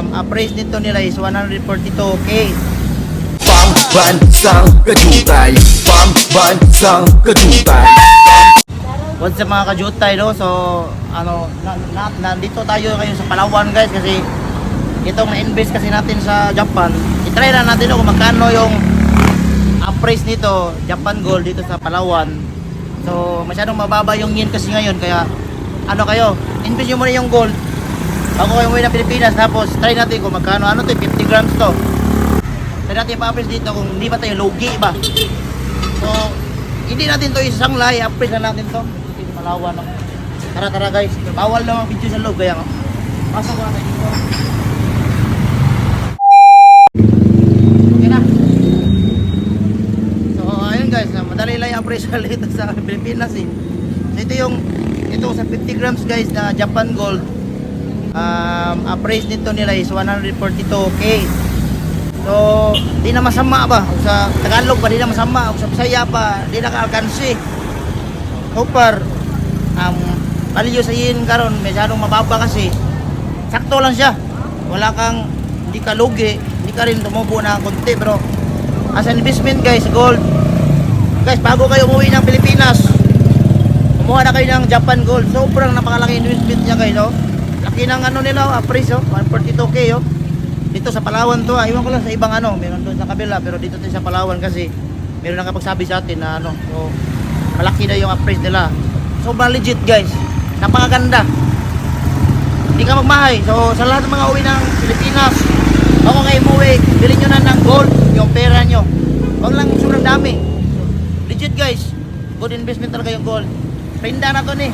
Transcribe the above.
um, appraised nito nila is 142k. Pambansang kajutay Pambansang kajutay What's sa mga kajutay no? So, ano, na, na, nandito tayo ngayon sa Palawan guys kasi itong na-invest kasi natin sa Japan. I-try na natin no, kung magkano yung appraise nito, Japan Gold dito sa Palawan. So, masyadong mababa yung yen kasi ngayon kaya ano kayo, invest nyo muna yung gold bago kayo umuwi ng Pilipinas tapos try natin kung magkano. Ano to 50 grams to. Try natin pa-appraise dito kung hindi ba tayo logi ba so hindi natin to isanglay appraise na natin to. Sa Palawan no? tara tara guys. Bawal lang ang video sa loob kaya pasok ko na tayo dito. Na. Ah, appraisal dito sa Pilipinas eh. So ito yung ito sa 50 grams guys na Japan Gold. Um, appraise nito nila is 142k. So, di na masama ba? Sa Tagalog pa, di na masama. Kung sa Bisaya pa, di na ka-alkansi. Copper, um, value sa yin karon masyadong mababa kasi. Sakto lang siya. Wala kang, hindi ka lugi, hindi ka rin tumubo na konti. Pero, as an investment guys, gold, guys, bago kayo umuwi ng Pilipinas, kumuha na kayo ng Japan Gold. Sobrang napakalaki investment niya guys, oh. Laki ng ano nila, oh, appraise, oh, 142k, oh. Dito sa Palawan to, ah. Iwan ko lang sa ibang ano, meron doon sa kabila, pero dito din sa Palawan kasi meron nakapagsabi sa atin na ano, so, malaki na yung appraise nila. Sobrang legit guys. Napakaganda. Hindi ka magmahay. So, sa lahat ng mga uwi ng Pilipinas, ako kayo umuwi, bilhin nyo na ng gold, yung pera nyo. Huwag lang sobrang dami. Legit guys. Good investment talaga yung gold. Prinda na to ni.